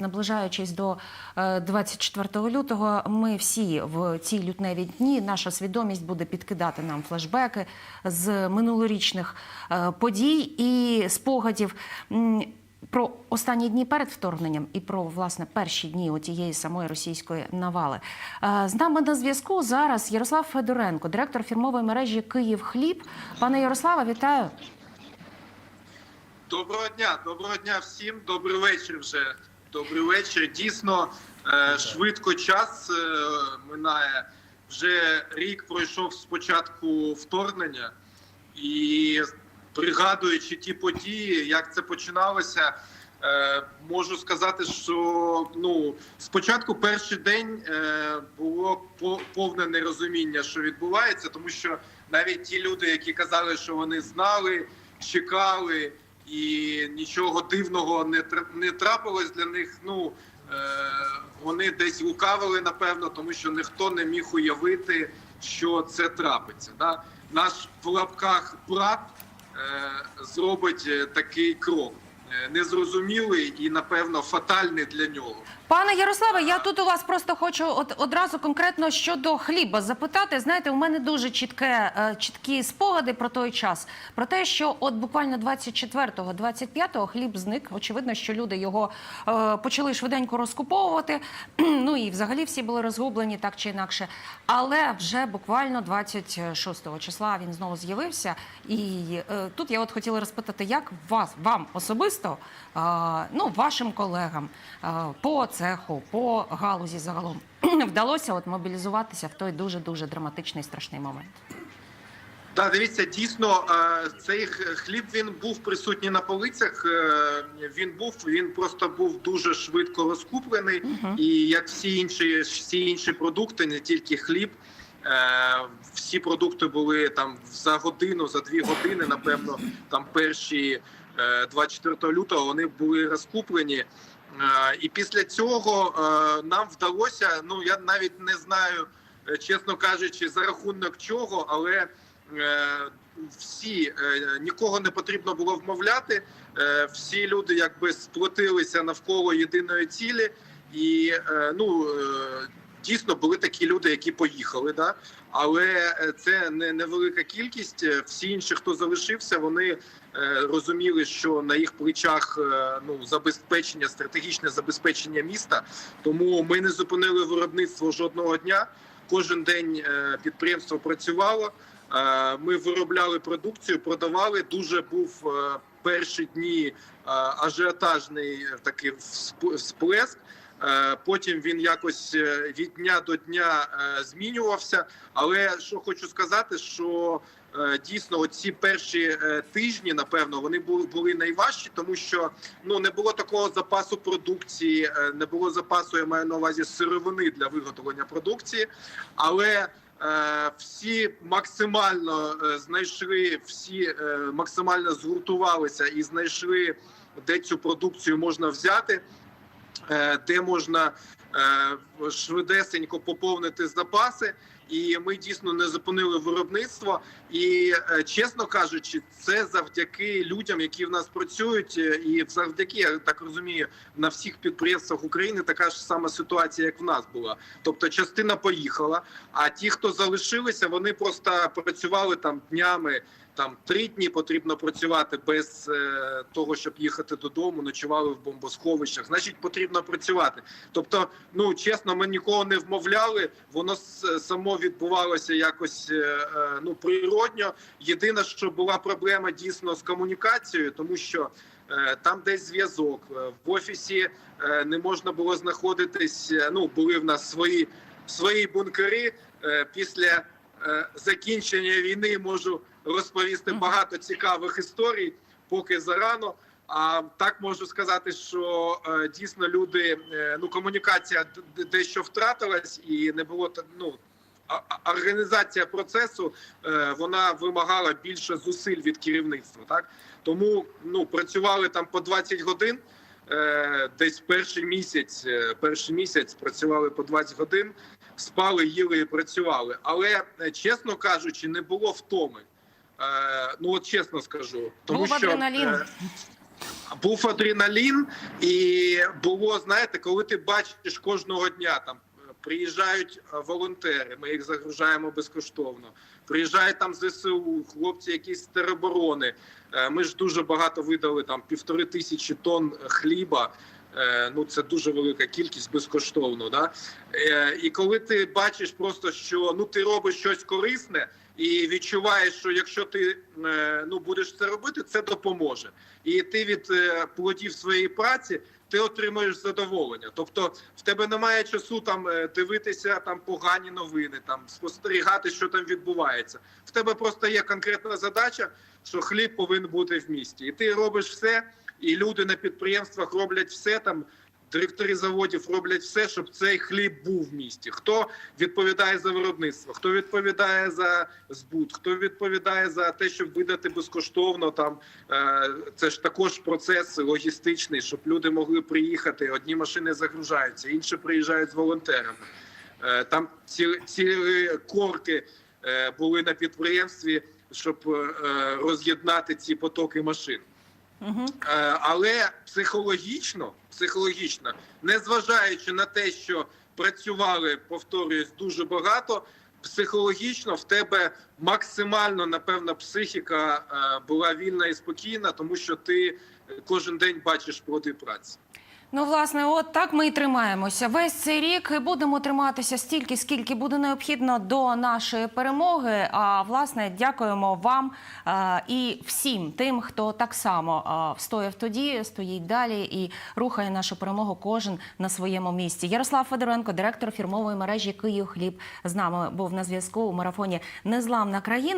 Наближаючись до е, 24 лютого, ми всі в ці лютневі дні наша свідомість буде підкидати нам флешбеки з минулорічних е, подій і спогадів. Про останні дні перед вторгненням і про власне перші дні отієї самої російської навали Е, з нами на зв'язку зараз Ярослав Федоренко, директор фірмової мережі Київ Хліб. Пане Ярославе, вітаю. Доброго дня, доброго дня всім. Добрий вечір вже. Добрий вечір. Дійсно, е, швидко час е, минає. Вже рік пройшов з початку вторгнення, і пригадуючи ті події, як це починалося, е, можу сказати, що ну спочатку перший день було по- повне нерозуміння, що відбувається, тому що навіть ті люди, які казали, що вони знали, чекали і нічого дивного не не трапилось для них. Ну е, вони десь лукавили, напевно, тому що ніхто не міг уявити, що це трапиться. Да? Наш в лапках брат е, зробить е, такий крок. Незрозумілий і, напевно, фатальний для нього. Пане Ярославе, я тут у вас просто хочу от одразу конкретно щодо хліба запитати. Знаєте, у мене дуже чітке е, чіткі спогади про той час. Про те, що от буквально 24-го, 25-го хліб зник. Очевидно, що люди його е, почали швиденько розкуповувати. Ну і взагалі всі були розгублені так чи інакше. Але вже буквально 26 числа він знову з'явився. І е, тут я от хотіла розпитати, як вас вам особисто, е, ну вашим колегам е, по цеху, по галузі загалом вдалося от мобілізуватися в той дуже дуже драматичний страшний момент. Так, дивіться, дійсно, е, цей хліб він був присутній на полицях. е, Він був, він просто був дуже швидко розкуплений, і як всі інші, всі інші продукти, не тільки хліб. е, Всі продукти були там за годину, за дві години. Напевно, там перші е, 24 лютого вони були розкуплені. Е, І після цього е, нам вдалося. Ну я навіть не знаю, е, чесно кажучи, за рахунок чого, але всі нікого не потрібно було вмовляти. Всі люди якби сплотилися навколо єдиної цілі, і ну дійсно були такі люди, які поїхали. Да? Але е, це не невелика кількість. Е, Всі інші, хто залишився, вони е, розуміли, що на їх плечах ну забезпечення, стратегічне забезпечення міста. Тому ми не зупинили виробництво жодного дня. Кожен день підприємство працювало. Ми виробляли продукцію, продавали. Дуже був перші дні ажіотажний такий всплеск. Е, Потім він якось е, від дня до дня е, змінювався. Але що хочу сказати, що дійсно оці перші тижні, напевно, вони були, найважчі, тому що ну не було такого запасу продукції, не було запасу, я маю на увазі сировини для виготовлення продукції, але всі максимально знайшли, всі максимально згуртувалися і знайшли, де цю продукцію можна взяти, де можна е, швидесенько поповнити запаси. І ми дійсно не зупинили виробництво. І е, чесно кажучи, це завдяки людям, які в нас працюють, е, і завдяки я так розумію, на всіх підприємствах України така ж сама ситуація, як в нас була. Тобто, частина поїхала, а ті, хто залишилися, вони просто працювали там днями. Там три дні потрібно працювати без е, того, щоб їхати додому, ночували в бомбосховищах. Значить, потрібно працювати. Тобто, ну чесно, ми нікого не вмовляли. Воно само відбувалося якось е, е, ну природньо. Єдине, що була проблема дійсно з комунікацією, тому що е, там десь зв'язок в офісі не можна було знаходитись. Ну були в нас свої свої бункери після закінчення війни. Можу розповісти багато цікавих історій, поки зарано. А так можу сказати, що е, дійсно люди е, ну комунікація дещо втратилась, і не було ну. Організація процесу е, вона вимагала більше зусиль від керівництва. Так тому ну працювали там по 20 годин. Десь перший місяць, перший місяць працювали по 20 годин, спали, їли і працювали. Але чесно кажучи, не було втоми. Ну от чесно скажу, тому Був що адреналін. Був адреналін, і було, знаєте, коли ти бачиш кожного дня там. Приїжджають е, волонтери, ми їх загружаємо безкоштовно. Приїжджають там ЗСУ, хлопці, якісь тероборони. Е, Ми ж дуже багато видали там півтори тисячі тонн хліба. Е, Ну це дуже велика кількість безкоштовно. Да? І коли ти бачиш просто, що ну ти робиш щось корисне і відчуваєш, що якщо ти е, ну будеш це робити, це допоможе. І ти від е, плодів своєї праці ти отримуєш задоволення. Тобто в тебе немає часу там е, дивитися там погані новини, там спостерігати, що там відбувається. В тебе просто є конкретна задача, що хліб повинен бути в місті, і ти робиш все, і люди на підприємствах роблять все там. Директори заводів роблять все, щоб цей хліб був в місті. Хто відповідає за виробництво, хто відповідає за збут, хто відповідає за те, щоб видати безкоштовно. Там е, це ж також процес логістичний, щоб люди могли приїхати. Одні машини загружаються, інші приїжджають з волонтерами. Е, Там ці, ці корки е, були на підприємстві, щоб роз'єднати ці потоки машин. Угу. Але психологічно, психологічно, незважаючи на те, що працювали, повторююсь, дуже багато. Психологічно в тебе максимально напевно психіка е, була вільна і спокійна, тому що ти кожен день бачиш проти праці. Ну, власне, от так ми і тримаємося. Весь цей рік будемо триматися стільки, скільки буде необхідно до нашої перемоги. А власне, дякуємо вам е, і всім тим, хто так само е, встояв тоді, стоїть далі і рухає нашу перемогу кожен на своєму місці. Ярослав Федоренко, директор фірмової мережі Київ Хліб, з нами був на зв'язку у марафоні Незламна країна.